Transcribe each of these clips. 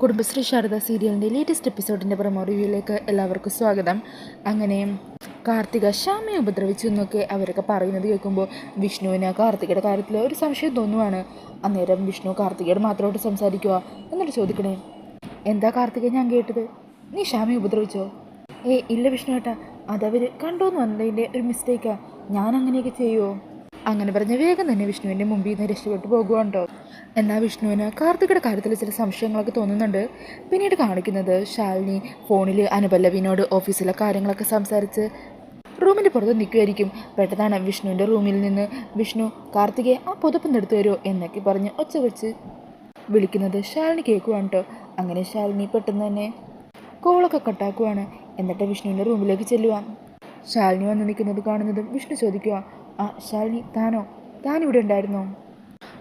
കുടുംബശ്രീ ശാരദ സീരിയലിന്റെ latest എപ്പിസോഡിന്റെ promo റിവ്യൂയിലേക്ക് എല്ലാവർക്കും സ്വാഗതം. അങ്ങനെ കാർത്തിക ശ്യാമയെ ഉപദ്രവിച്ചു എന്നൊക്കെ അവരൊക്കെ പറയുന്നത് കേൾക്കുമ്പോൾ വിഷ്ണുവിന് കാർത്തികയുടെ കാര്യത്തിൽ ഒരു സംശയം തോന്നുവാണ്. അന്നേരം വിഷ്ണു കാർത്തികയോട് മാത്രമായിട്ട് സംസാരിക്കുക എന്നിട്ട് ചോദിക്കണേ എന്താ കാർത്തിക ഞാൻ കേട്ടത്? നീ ശ്യാമയെ ഉപദ്രവിച്ചോ? ഏയ് ഇല്ല വിഷ്ണു ഏട്ടാ. അതവർ കണ്ടോന്ന് വന്നതിന്റെ ഒരു മിസ്റ്റേക്കാണ് ഞാൻ അങ്ങനെയൊക്കെ ചെയ്യുമോ അങ്ങനെ പറഞ്ഞ വേഗം തന്നെ വിഷ്ണുവിന്റെ മുമ്പിൽ നിന്ന് രക്ഷപ്പെട്ടു പോകുകയുണ്ടോ എന്നാൽ വിഷ്ണുവിന് കാർത്തികയുടെ കാര്യത്തിൽ ചില സംശയങ്ങളൊക്കെ തോന്നുന്നുണ്ട്. പിന്നീട് കാണിക്കുന്നത് ശാലിനി ഫോണിൽ അനുപല്ലവിനോട് ഓഫീസിലെ കാര്യങ്ങളൊക്കെ സംസാരിച്ച് റൂമിന്റെ പുറത്ത് നിൽക്കുമായിരിക്കും പെട്ടെന്നാണ് വിഷ്ണുവിന്റെ റൂമിൽ നിന്ന് വിഷ്ണു കാർത്തികയെ ആ പുതപ്പ് എടുത്തു എന്നൊക്കെ പറഞ്ഞ് ഒച്ച വെച്ച് വിളിക്കുന്നത് ശാലിനി കേൾക്കുവാണ് അങ്ങനെ ശാലിനി പെട്ടെന്ന് തന്നെ കോളൊക്കെ കട്ടാക്കുവാണ്. എന്നിട്ട് വിഷ്ണുവിന്റെ റൂമിലേക്ക് ചെല്ലുക ശാലിനി വന്ന് നിൽക്കുന്നത് കാണുന്നതും വിഷ്ണു ചോദിക്കുക ആ ശാലിനി താനോ? താൻ ഇവിടെ ഉണ്ടായിരുന്നോ?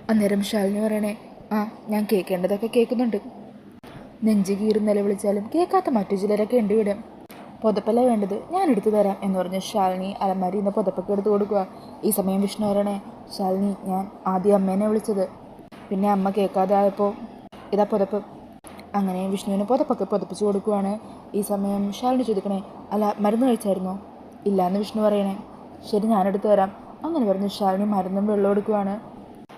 അന്നേരം ശാലിനി പറയണേ ആ ഞാൻ കേൾക്കേണ്ടതൊക്കെ കേൾക്കുന്നുണ്ട്. നെഞ്ച് കീറി നിലവിളിച്ചാലും കേൾക്കാത്ത മറ്റു ചിലരൊക്കെ ഉണ്ട് ഇവിടെ. പുതപ്പല്ല വേണ്ടത്? ഞാൻ എടുത്തു തരാം എന്ന് പറഞ്ഞ് ശാലിനി അലമാരി എന്ന പുതപ്പൊക്കെ എടുത്തു കൊടുക്കുക. ഈ സമയം വിഷ്ണു പറയണേ ശാലിനി ഞാൻ ആദ്യം അമ്മേനെ വിളിച്ചത്. പിന്നെ അമ്മ കേൾക്കാതെ ആയപ്പോൾ ഇതാ പുതപ്പ്. അങ്ങനെ വിഷ്ണുവിന് പുതപ്പൊക്കെ പുതപ്പിച്ചു കൊടുക്കുവാണ്. ഈ സമയം ശാലിനി ചോദിക്കണേ അല്ല മരുന്ന് കഴിച്ചായിരുന്നോ? ഇല്ല എന്ന് വിഷ്ണു പറയണേ. ശരി ഞാനെടുത്ത് വരാം. അങ്ങനെ പറഞ്ഞ് ശാലിനി മരുന്നും വെള്ളം എടുക്കുവാണ്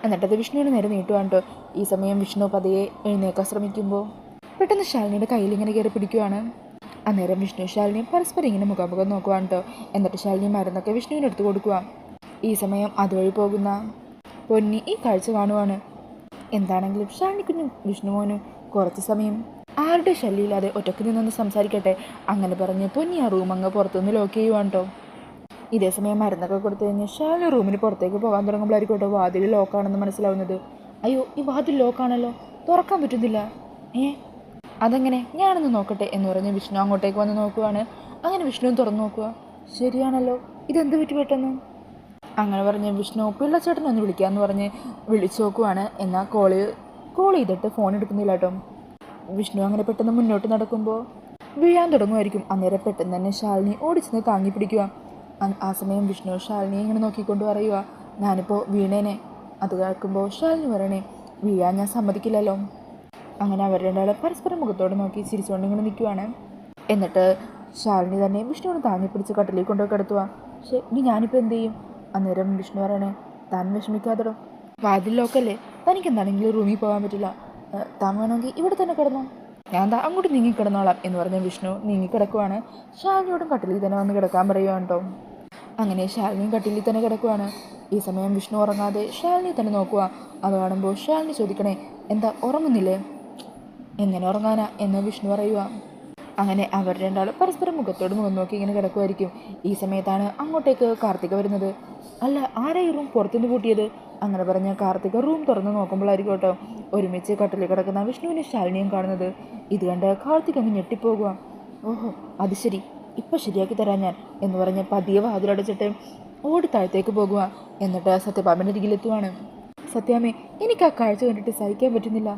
എന്നിട്ടത് വിഷ്ണുവിന് നേരെ നീട്ടുവാണ് കേട്ടോ ഈ സമയം വിഷ്ണു പതിയെ എഴുന്നേക്കാൻ ശ്രമിക്കുമ്പോൾ പെട്ടെന്ന് ശാലിനിയുടെ കയ്യിൽ ഇങ്ങനെ കയറി പിടിക്കുവാണ്. അന്നേരം വിഷ്ണു ശാലിനി പരസ്പരം ഇങ്ങനെ മുഖാമുഖം നോക്കുവാണ് കേട്ടോ എന്നിട്ട് ശാലിനി മരുന്നൊക്കെ വിഷ്ണുവിന് എടുത്ത് കൊടുക്കുക ഈ സമയം അതുവഴി പോകുന്ന പൊന്നി ഈ കാഴ്ച കാണുവാണ്. എന്താണെങ്കിലും ശാലിനിക്കുഞ്ഞും വിഷ്ണുമോനും കുറച്ച് സമയം ആരുടെ ശല്യമില്ലാതെ ഒറ്റയ്ക്ക് നിന്നൊന്ന് സംസാരിക്കട്ടെ. അങ്ങനെ പറഞ്ഞ് പൊന്നി ആ റൂം അങ്ങ് പുറത്തുനിന്ന് ലോക്ക് ചെയ്യുവാണ് കേട്ടോ ഇതേ സമയം മരുന്നൊക്കെ കൊടുത്തു കഴിഞ്ഞ് ശാല റൂമിന് പുറത്തേക്ക് പോകാൻ തുടങ്ങുമ്പോഴായിരിക്കും കേട്ടോ വാതിൽ ലോക്കാണെന്ന് മനസ്സിലാവുന്നത്. അയ്യോ ഈ വാതിൽ ലോക്കാണല്ലോ തുറക്കാൻ പറ്റുന്നില്ല. ഏ? അതെങ്ങനെ? ഞാനൊന്ന് നോക്കട്ടെ എന്ന് പറഞ്ഞ് വിഷ്ണു അങ്ങോട്ടേക്ക് വന്ന് നോക്കുവാണ്. അങ്ങനെ വിഷ്ണു തുറന്നു നോക്കുക ശരിയാണല്ലോ. ഇതെന്ത് പറ്റി പെട്ടെന്ന്? അങ്ങനെ പറഞ്ഞ് വിഷ്ണു പിള്ളച്ചേട്ടനൊന്ന് വിളിക്കാമെന്ന് പറഞ്ഞ് വിളിച്ചു നോക്കുവാണ്. എന്നാൽ കോൾ കോൾ ചെയ്തിട്ട് ഫോൺ എടുക്കുന്നില്ല കേട്ടോ. വിഷ്ണു അങ്ങനെ പെട്ടെന്ന് മുന്നോട്ട് നടക്കുമ്പോൾ വീഴാൻ തുടങ്ങുമായിരിക്കും. അന്നേരം പെട്ടെന്ന് തന്നെ ശാലിനി ഓടിച്ചെന്ന് താങ്ങി പിടിക്കുക. ആ സമയം വിഷ്ണു ശാലിനിയെ ഇങ്ങനെ നോക്കിക്കൊണ്ട് പറയുക ഞാനിപ്പോൾ വീണേനെ. അത് കേൾക്കുമ്പോൾ ശാലിനി പറയണേ വീഴാൻ ഞാൻ സമ്മതിക്കില്ലല്ലോ. അങ്ങനെ അവർ രണ്ടാളെ പരസ്പരം മുഖത്തോട് നോക്കി ചിരിച്ചുകൊണ്ട് ഇങ്ങനെ നിൽക്കുവാണ്. എന്നിട്ട് ശാലിനി തന്നെ വിഷ്ണുവിനെ താങ്ങി പിടിച്ച് കട്ടിലേക്ക് കൊണ്ടുപോയി കിടത്തുക പക്ഷേ ഇനി ഞാനിപ്പോൾ എന്ത് ചെയ്യും? അന്നേരം വിഷ്ണു പറയണേ താൻ വിഷമിക്കാതെടോ. വാതിൽ ലോക്കല്ലേ തനിക്ക് എന്താണെങ്കിലും റൂമിൽ പോകാൻ പറ്റില്ല. താൻ ഇവിടെ തന്നെ കിടന്നു. ഞാൻ എന്താ അങ്ങോട്ട് നീങ്ങി കിടന്നോളാം എന്ന് പറഞ്ഞ വിഷ്ണു നീങ്ങി കിടക്കുവാണ് ശാലിനിയോടും കട്ടിലിൽ തന്നെ വന്ന് കിടക്കാൻ പറയുവാണ് കേട്ടോ. അങ്ങനെ ശാലിനിയും കട്ടിലിൽ തന്നെ കിടക്കുവാണ്. ഈ സമയം വിഷ്ണു ഉറങ്ങാതെ ശാലിനി തന്നെ നോക്കുക അത് കാണുമ്പോൾ ശാലിനി ചോദിക്കണേ എന്താ ഉറങ്ങുന്നില്ലേ? എങ്ങനെ ഉറങ്ങാനാ? എന്ന് വിഷ്ണു പറയുക അങ്ങനെ അവർ രണ്ടാളും പരസ്പരം മുഖത്തോട് മുഖം നോക്കി ഇങ്ങനെ കിടക്കുമായിരിക്കും. ഈ സമയത്താണ് അങ്ങോട്ടേക്ക് കാർത്തിക വരുന്നത്. അല്ല ആരാ ഈ റൂം പുറത്തുനിന്ന് പൂട്ടിയത്? അങ്ങനെ പറഞ്ഞ കാർത്തിക റൂം തുറന്ന് നോക്കുമ്പോഴായിരിക്കും കേട്ടോ ഒരുമിച്ച് കട്ടിലിൽ കിടക്കുന്ന വിഷ്ണുവിനെ ശാലിനിയും കാണുന്നത്. ഇത് കണ്ട് കാർത്തിക അങ്ങ് ഞെട്ടിപ്പോകുക ഓഹോ അത് ശരി. ഇപ്പം ശരിയാക്കി തരാം ഞാൻ എന്ന് പറഞ്ഞ് പതിയെ വാതിലടച്ചിട്ട് ഓടി താഴത്തേക്ക് പോകുക എന്നിട്ട് സത്യഭാമന്റെ അരികിലെത്തുവാണ് സത്യാമേ എനിക്ക് ആ കാഴ്ച കണ്ടിട്ട് സഹിക്കാൻ പറ്റുന്നില്ല.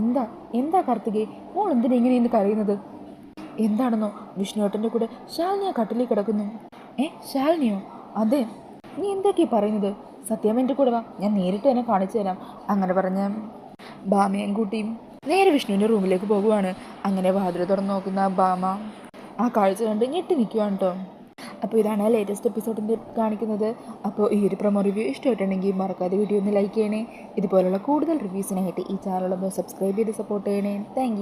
എന്താ എന്താ കാർത്തികേ? മോൾ എന്തിനാ ഇങ്ങനെ കരയുന്നത്? എന്താണെന്നോ? വിഷ്ണുവേട്ടന്റെ കൂടെ ശാലിനി ആ കട്ടിലിൽ കിടക്കുന്നു. ഏ ശാലിനിയോ? അതെ. നീ എന്തൊക്കെയാ പറയുന്നത്? സത്യാമ്മന്റെ കൂടെ വാ. ഞാൻ നേരിട്ട് തന്നെ കാണിച്ചു തരാം. അങ്ങനെ പറഞ്ഞ ബാമയും കൂട്ടിയും നേരെ വിഷ്ണുവിന്റെ റൂമിലേക്ക് പോകുവാണ്. അങ്ങനെ വാതിൽ തുറന്ന് നോക്കുന്ന ബാമ ആ കാഴ്ച കണ്ട് ഞെട്ടി നിൽക്കുവാണ് കേട്ടോ. അപ്പോൾ ഇതാണ് ലേറ്റസ്റ്റ് എപ്പിസോഡിന്റെ കാണിക്കുന്നത്. അപ്പോൾ ഈ ഒരു പ്രൊമോ റിവ്യൂ ഇഷ്ടമായിട്ടുണ്ടെങ്കിൽ മറക്കാതെ വീഡിയോ ഒന്ന് ലൈക്ക് ചെയ്യണേ. ഇതുപോലുള്ള കൂടുതൽ റിവ്യൂസിനായിട്ട് ഈ ചാനലൊന്ന് സബ്സ്ക്രൈബ് ചെയ്ത് സപ്പോർട്ട് ചെയ്യണേ. താങ്ക്